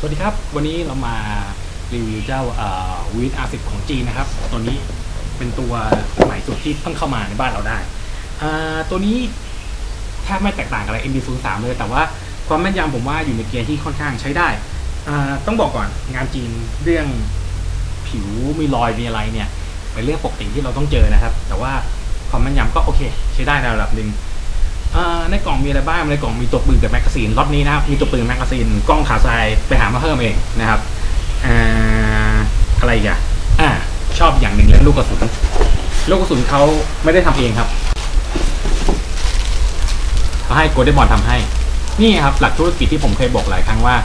สวัสดีครับ วันนี้เรามารีวิวเจ้าวีดอาร์สิของจีนนะครับ ตัวนี้เป็นตัวใหม่สุดที่เพิ่งเข้ามาในบ้านเราได้ ตัวนี้แทบไม่แตกต่างกับอะไร MD03 เลย แต่ว่าความแม่นยำผมว่าอยู่ในเกณฑ์ที่ค่อนข้างใช้ได้ ต้องบอกก่อนงานจีนเรื่องผิวมีรอยมีอะไรเนี่ยเป็นเรื่องปกติที่เราต้องเจอนะครับ แต่ว่าความแม่นยำก็โอเค ใช้ได้ในระดับหนึ่ง ในกล่องมีอะไรบ้างในกล่องมีตัวปืนกับแมกกาซีนล็อตนี้นะครับมีตัวปืนแมกกาซีนกล้องขาทรายไปหามาเพิ่มเองนะครับอ่าอะไรอีกอะอ่าชอบอย่างหนึ่งเรื่องลูกกระสุนลูกกระสุนเขาไม่ได้ทำเองครับเขาให้โกลเด้นบอลทำให้ นี่ครับ หลักธุรกิจที่ผมเคยบอกหลายครั้งว่า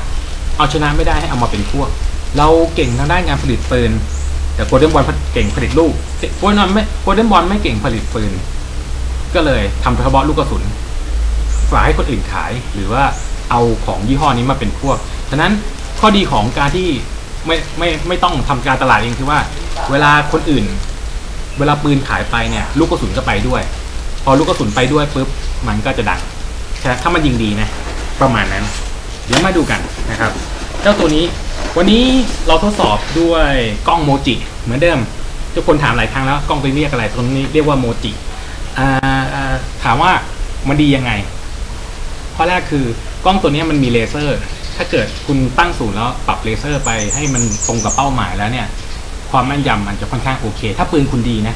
เอาชนะไม่ได้ให้เอามาเป็นพวก เราเก่งทางด้านการผลิตปืน แต่โกลเด้นบอลเก่งผลิตลูกโกลเด้นบอลไม่โกลเด้นบอลไม่เก่งผลิตปืน ก็เลยทำเฉพาะลูกกระสุนฝากให้คนอื่นขายหรือว่าเอาของยี่ห้อนี้มาเป็นพวก ฉะนั้นข้อดีของการที่ไม่ไม่ไม่ต้องทำการตลาดเองคือว่า เวลาคนอื่น เวลาปืนขายไปเนี่ย ลูกกระสุนก็ไปด้วย พอลูกกระสุนไปด้วยปุ๊บมันก็จะดังใช่ถ้ามันยิงดีนะ ประมาณนั้น เดี๋ยวมาดูกันนะครับ เจ้าตัวนี้ วันนี้เราทดสอบด้วยกล้องโมจิเหมือนเดิมทุกคนถามหลายครั้งแล้วกล้องตัวนี้เรียกอะไรตัวนี้เรียกว่าโมจิอ่าาถามว่ามันดียังไงข้อแรกคือกล้องตัวนี้มันมีเลเซอร์ ถ้าเกิดคุณตั้งศูนย์แล้วปรับเลเซอร์ไปให้มันตรงกับเป้าหมายแล้วเนี่ย ความแม่นยำมันจะค่อนข้างโอเค ถ้าปืนคุณดีนะ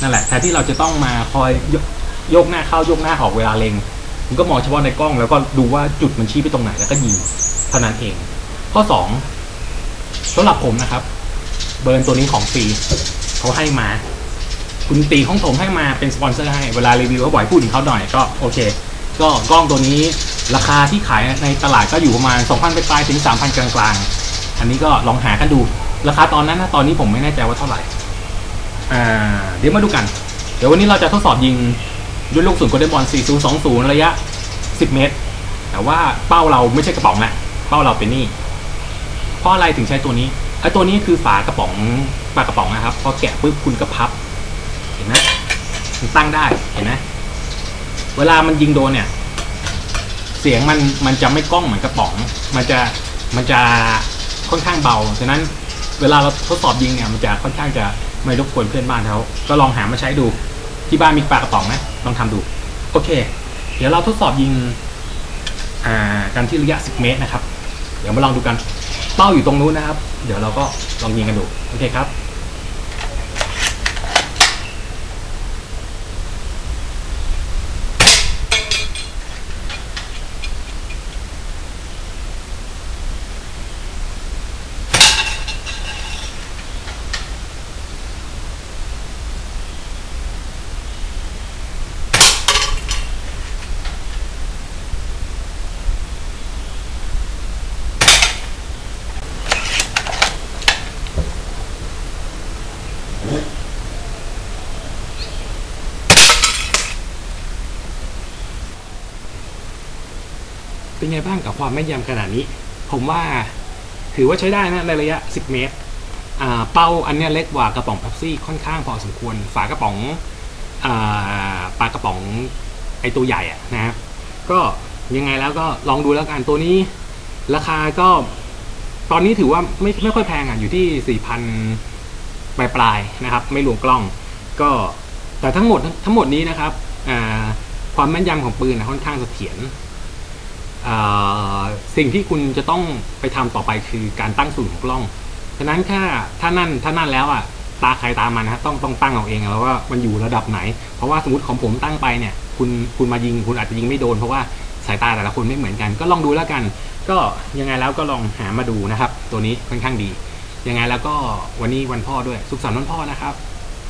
นั่นแหละแทนที่เราจะต้องมาคอยยกโยกหน้าเข้าโยกหน้าออกเวลาเล็งคุณก็มองเฉพาะในกล้องแล้วก็ดูว่าจุดมันชี้ไปตรงไหนแล้วก็ยิงเท่านั้นเอง ข้อสองสำหรับผมนะครับ เบิร์นตัวนี้ของฟรีเขาให้มา คุณตีของผมให้มาเป็นสปอนเซอร์ให้เวลารีวิวก็บ่อยพูดถึงเขาหน่อยก็โอเค ก็กล้องตัวนี้ราคาที่ขายในตลาดก็อยู่ประมาณ 2,000ไปปลายถึง 3,000 กลางๆ อันนี้ก็ลองหากันดู ราคาตอนนั้นนะตอนนี้ผมไม่แน่ใจว่าเท่าไหร่อ่าเดี๋ยวมาดูกัน เดี๋ยววันนี้เราจะทดสอบยิงด้วยลูกศูนย์กลเด้นบอล 4020 ระยะ 10 เมตร แต่ว่าเป้าเราไม่ใช่กระป๋องนะเป้าเราเป็นนี่เพราะอะไรถึงใช้ตัวนี้ไอ้ตัวนี้คือฝากระป๋องปากกระป๋องนะครับพอแกะปุ๊บคุณก็พับ เห็นไหมมันตั้งได้เห็นไหมเวลามันยิงโดนเนี่ย เสียงมันมันจะไม่ก้องเหมือนกระป๋อง มันจะมันจะค่อนข้างเบาฉะนั้นเวลาเราทดสอบยิงเนี่ยมันจะค่อนข้างจะไม่รบกวนเพื่อนบ้านเขาก็ลองหามาใช้ดูที่บ้านมีปากกระป๋องไหมลองทำดู โอเค เดี๋ยวเราทดสอบยิงอ่ากันที่ระยะ 10 เมตรนะครับ เดี๋ยวมาลองดูกันเป้าอยู่ตรงนู้นนะครับ เดี๋ยวเราก็ลองยิงกันดู โอเคครับ เป็นไงบ้างกับความแม่นยำขนาดนี้ ผมว่าถือว่าใช้ได้นะในระยะ 10 เมตร เป้าอันนี้เล็กกว่ากระป๋องเป๊ปซี่ค่อนข้างพอสมควร ฝากระป๋องอปลากระป๋องไอตัวใหญ่อะนะครับก็ยังไงแล้วก็ลองดูแล้วกันตัวนี้ราคาก็ตอนนี้ถือว่าไม่ไม่ค่อยแพงอะอยู่ที่ 4,000ปลายปลายๆนะครับ ไม่รวมกล้อง ก็แต่ทั้งหมดทั้งหมดนี้นะครับความแม่นยำของปืนนะค่อนข้างเสถียร สิ่งที่คุณจะต้องไปทำต่อไปคือการตั้งศูนย์ของกล้อง ฉะนั้นถ้าถ้านั่นถ้านั่นแล้วอะตาใครตามันนะครับต้องต้องตั้งเอาเองแล้วว่ามันอยู่ระดับไหน เพราะว่าสมมติของผมตั้งไปเนี่ย คุณคุณมายิงคุณอาจจะยิงไม่โดนเพราะว่าสายตาแต่ละคนไม่เหมือนกัน ก็ลองดูแล้วกัน ก็ยังไงแล้วก็ลองหามาดูนะครับ ตัวนี้ค่อนข้างดี ยังไงแล้วก็วันนี้วันพ่อด้วย สุขสันต์วันพ่อนะครับ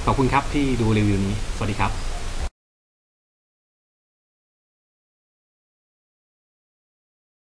ขอบคุณครับที่ดูรีวิวนี้ สวัสดีครับ